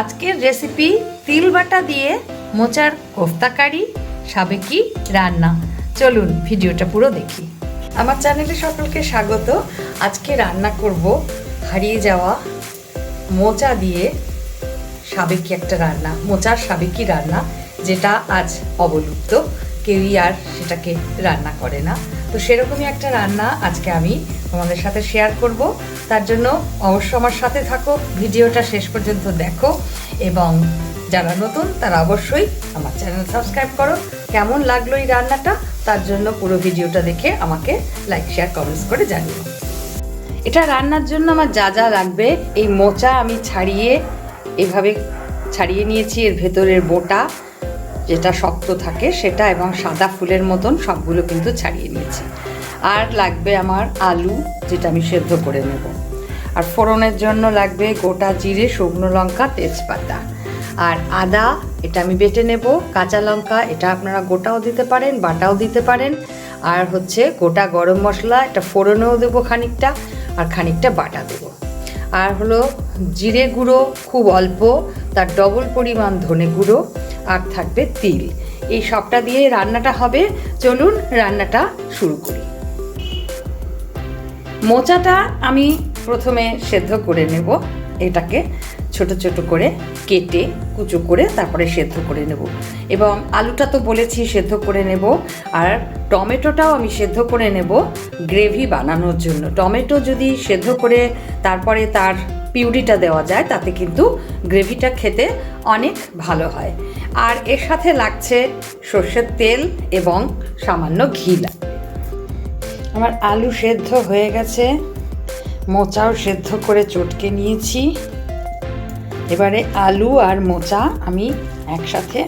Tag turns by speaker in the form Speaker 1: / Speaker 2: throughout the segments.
Speaker 1: আজকের রেসিপি তিল বাটা দিয়ে মোচার কোফতা কারি সাবেকি রান্না। চলুন ভিডিওটা পুরো দেখি। আমার চ্যানেলে সকলকে স্বাগত। আজকে রান্না করব হারিয়ে যাওয়া মোচা দিয়ে সাবেকি একটা রান্না, মোচার সাবেকি রান্না, যেটা আজ অবলুপ্ত। কেউই আর সেটাকে রান্না করে না। তো সেরকমই একটা রান্না আজকে আমি তোমাদের সাথে শেয়ার করব। তার জন্য অবশ্য আমার সাথে থাকো, ভিডিওটা শেষ পর্যন্ত দেখো এবং যারা নতুন, তারা অবশ্যই আমার চ্যানেল সাবস্ক্রাইব করো। কেমন লাগল এই রান্নাটা? তার জন্য পুরো ভিডিওটা দেখে আমাকে লাইক শেয়ার কমেন্টস করে জানিও। এটা রান্নার জন্য আমার যা যা লাগবে, এই মোচা আমি ছাড়িয়ে, এভাবে ছাড়িয়ে নিয়েছি, এর ভেতরের বোটা যেটা শক্ত থাকে সেটা এবং সাদা ফুলের মতন সবগুলো কিন্তু ছাড়িয়ে নিয়েছি। আর লাগবে আমার আলু, যেটা আমি সেদ্ধ করে নেব। আর ফোড়নের জন্য লাগবে গোটা জিরে, শুকনো লঙ্কা, তেজপাতা। আর আদা, এটা আমি বেটে নেব। কাঁচা লঙ্কা, এটা আপনারা গোটাও দিতে পারেন, বাটাও দিতে পারেন। আর হচ্ছে গোটা গরম মশলা এটা ফোড়নেও দেবো খানিকটা, আর খানিকটা বাটা দেবো। আর হলো জিরে গুঁড়ো খুব অল্প, তার ডবল পরিমাণ ধনে গুঁড়ো আর থাকবে তিল। এই সবটা দিয়ে রান্নাটা হবে। চলুন রান্নাটা শুরু করি। মোচাটা আমি প্রথমে সেদ্ধ করে নেব। এটাকে ছোট ছোট করে কেটে, কুচো করে তারপরে সেদ্ধ করে নেব। এবং আলুটা তো বলেছি সেদ্ধ করে নেব, আর টমেটোটাও আমি সেদ্ধ করে নেব গ্রেভি বানানোর জন্য। টমেটো যদি সেদ্ধ করে তারপরে তার পিউরিটা দেওয়া যায়, তাতে কিন্তু গ্রেভিটা খেতে অনেক ভালো হয়। আর এর সাথে লাগছে সর্ষের তেল এবং সামান্য ঘি আমার আলু সেদ্ধ হয়ে গেছে, মোচাও সেদ্ধ করে চটকে নিয়েছি। এবারে আলু আর মোচা আমি একসাথে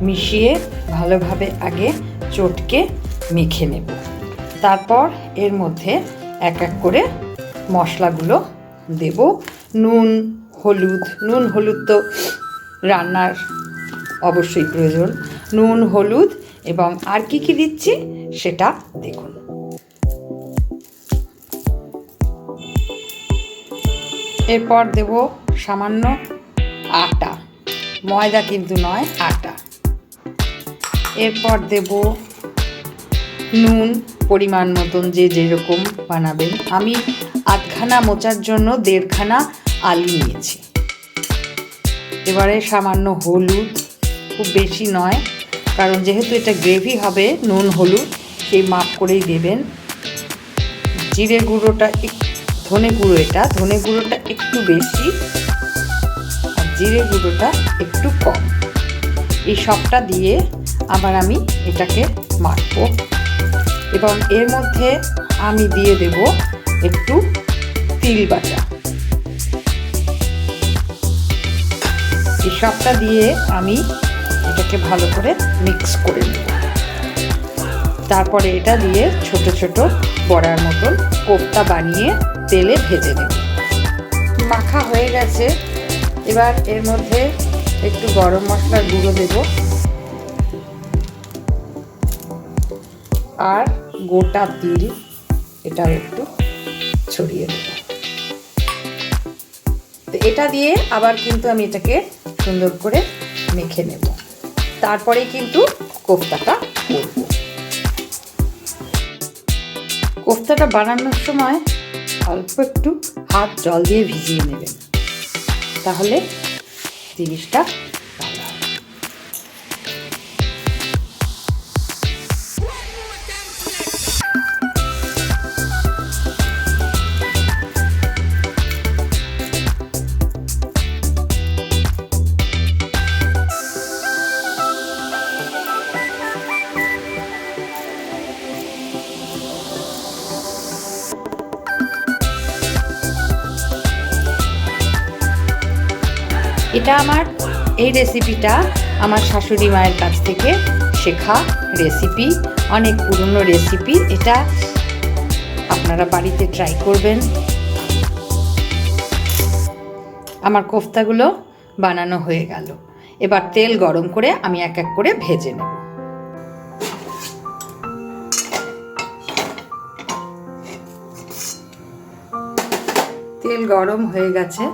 Speaker 1: মিশিয়ে ভালোভাবে আগে চটকে মেখে নেব। তারপর এর মধ্যে এক এক করে মশলাগুলো দেব। নুন, হলুদ নুন, হলুদ তো রান্নার অবশ্যই প্রয়োজন। নুন, হলুদ এবং আর কি কি দিচ্ছি সেটা দেখুন। এরপর দেব সামান্য আটা। ময়দা কিন্তু নয়, আটা। এরপর দেব নুন, পরিমাণ মতন যে যেরকম বানাবেন। আমি আধখানা মোচার জন্য দেড়খানা আলু নিয়েছি। এবারে সামান্য হলুদ, খুব বেশি নয়, কারণ যেহেতু এটা গ্রেভি হবে, নুন, হলুদ সেই মাপ করেই দেবেন। জিরে গুঁড়োটা, ধনে গুঁড়ো এটা, ধনে গুঁড়োটা একটু বেশি জিরে গুঁড়োটা একটু কম। এই সবটা দিয়ে আবার আমি এটাকে মাখবো। এবং এর মধ্যে আমি দিয়ে দেব একটু তিল বাটা। এই সবটা দিয়ে আমি এটাকে ভালো করে মিক্স করে নেব। তারপরে এটা দিয়ে ছোট ছোট বড়ার মতন কোপ্তা বানিয়ে তেলে ভেজে নেব। মাখা হয়ে গেছে। এবার এর মধ্যে একটু গরম মশলার গুঁড়ো দেব। আর গোটা তিল এটাও একটু ছড়িয়ে দেব। তো এটা দিয়ে আবার কিন্তু আমি এটাকে সুন্দর করে মেখে নেব। তারপরে কিন্তু কোফতাটা করব। কোফতাটা বানানোর সময় অল্প একটু হাত জল দিয়ে ভিজিয়ে নেবেন। তাহলে জিনিসটা এটা আমার, এই রেসিপিটা আমার শাশুড়ি মায়ের কাছ থেকে শেখা রেসিপি অনেক পুরনো রেসিপি এটা আপনারা বাড়িতে ট্রাই করবেন। আমার কোফতাগুলো বানানো হয়ে গেল। এবার তেল গরম করে আমি এক এক করে ভেজে নেব। তেল গরম হয়ে গেছে।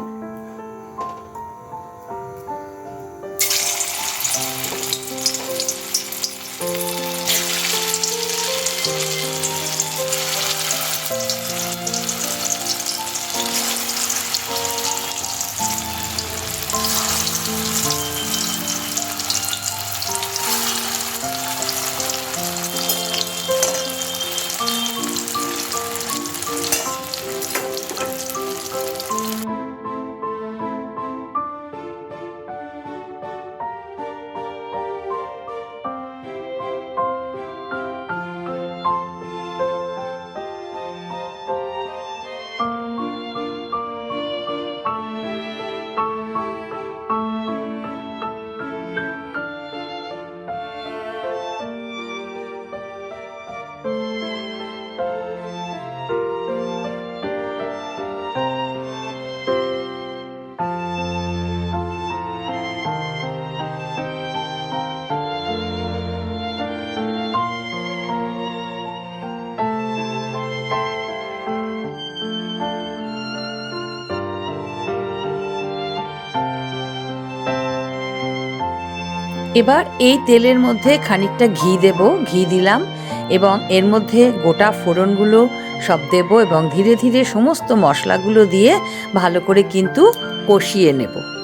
Speaker 1: এবার এই তেলের মধ্যে খানিকটা ঘি দেব, ঘি দিলাম এবং এর মধ্যে গোটা ফোড়নগুলো সব দেব এবং ধীরে ধীরে সমস্ত মশলাগুলো দিয়ে ভালো করে কিন্তু কষিয়ে নেব।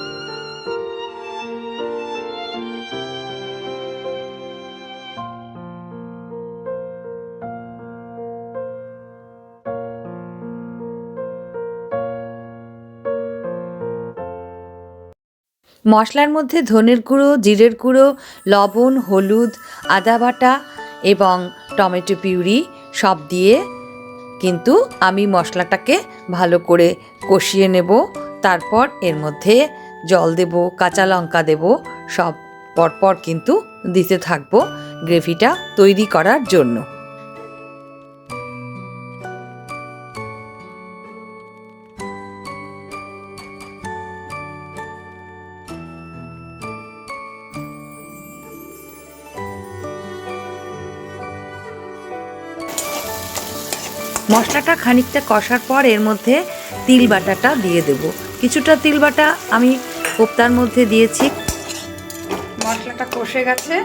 Speaker 1: মশলার মধ্যে ধনের গুঁড়ো, জিরের গুঁড়ো, লবণ, হলুদ, আদা বাটা এবং টমেটো পিউরি সব দিয়ে কিন্তু আমি মশলাটাকে ভালো করে কষিয়ে নেব। তারপর এর মধ্যে জল দেব, কাঁচা লঙ্কা দেব, সব পরপর কিন্তু দিতে থাকব গ্রেভিটা তৈরি করার জন্য। মশলাটা খানিকটা কষার পর এর মধ্যে তিল বাটাটা দিয়ে দেব। কিছুটা তিল বাটা আমি কোপ্তার মধ্যে দিয়েছি। মশলাটা কষে গেছে।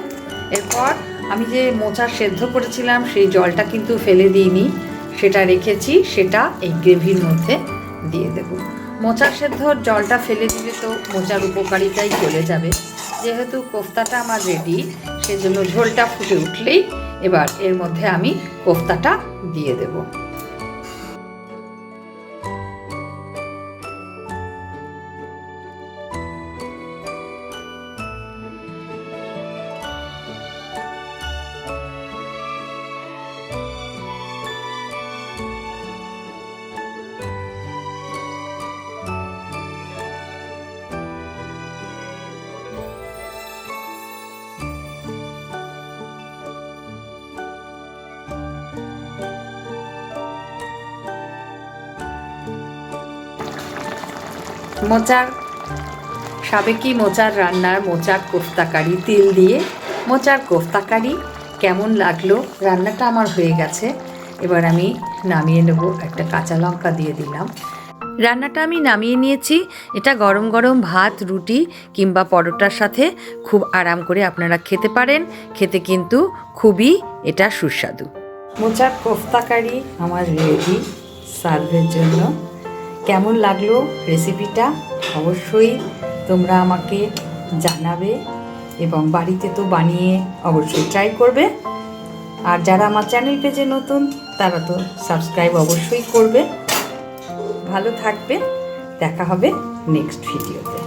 Speaker 1: এরপর আমি যে মোচা সেদ্ধ করেছিলাম, সেই জলটা কিন্তু ফেলে দিইনি। সেটা রেখেছি, সেটা এই গ্রেভির মধ্যে দিয়ে দেব। মোচা সেদ্ধর জলটা ফেলে দিলে তো মোচার উপকারিতাই চলে যাবে। যেহেতু কোফতাটা আমার রেডি সেজন্য ঝোলটা ফুটে উঠলেই এবার এর মধ্যে আমি কোফতাটা দিয়ে দেবো। মোচার, সাবেকি মোচার রান্নার মোচার কোফতাকারি, তেল দিয়ে মোচার কোফতাকারি। কেমন লাগল? রান্নাটা আমার হয়ে গেছে। এবার আমি নামিয়ে নেব একটা কাঁচা লঙ্কা দিয়ে দিলাম। রান্নাটা আমি নামিয়ে নিয়েছি। এটা গরম গরম ভাত, রুটি কিংবা পরোটার সাথে খুব আরাম করে আপনারা খেতে পারেন। খেতে কিন্তু খুবই এটা সুস্বাদু। মোচার কোফতাকারি আমার রেডি সার্ভের জন্য। কেমন লাগল রেসিপিটা অবশ্যই তোমরা আমাকে জানাবে এবং বাড়িতে তো বানিয়ে অবশ্যই ট্রাই করবে। আর যারা আমার চ্যানেল পেজে নতুন, তারা তো সাবস্ক্রাইব অবশ্যই করবে। ভালো থাকবে। দেখা হবে নেক্সট ভিডিওতে